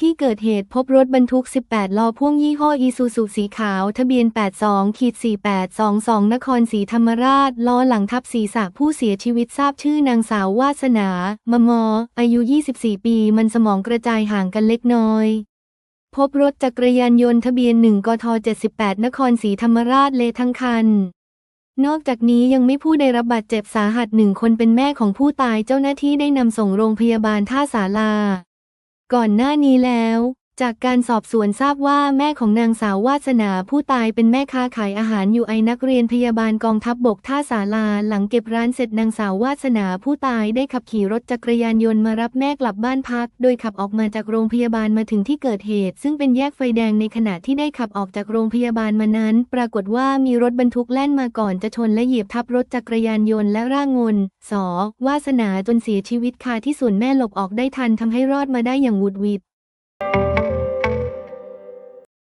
ที่เกิดเหตุพบรถบรรทุก 18 ล้อพ่วงยี่ห้ออีซูซูสีขาว ทะเบียน 82ขีด4822 นครศรีธรรมราช ล้อหลังทับศีรษะผู้เสียชีวิตทราบชื่อนางสาววาสนามมอ อายุ 24 ปี มันสมองกระจายห่างกันเล็กน้อย พบรถจักรยานยนต์ทะเบียน 1 กท 78 นครศรีธรรมราชเละทั้งคันนอกจากนี้ยังไม่ผู้ได้รับบาดเจ็บสาหัสหนึ่งคนเป็นแม่ของผู้ตายเจ้าหน้าที่ได้นำส่งโรงพยาบาลท่าสารา ก่อนหน้านี้แล้ว จากการสอบสวนทราบว่าแม่ของนางสาววาสนาผู้ตายเป็นแม่ค้าขายอาหารอยู่ไอนักเรียนพยาบาลกองทัพบบกท่าสาราหลังเก็บร้านเสร็จนางสาววาสนาผู้ตายได้ขับขี่รถจักรยานยนต์มารับแม่กลับบ้านพัก โดยขับออกมาจากโรงพยาบาลมาถึงที่เกิดเหตุ ซึ่งเป็นแยกไฟแดงในขณะที่ได้ขับออกจากโรงพยาบาลมานั้น ปรากฏว่ามีรถบรรทุกแล่นมาก่อนจะชนและเหยียบทับรถจักรยานยนต์และร่างงนสอวาสนาจนเสียชีวิตคาที่ส่วนแม่หลบออกได้ทันทำให้รอดมาได้อย่างหวุดหวิด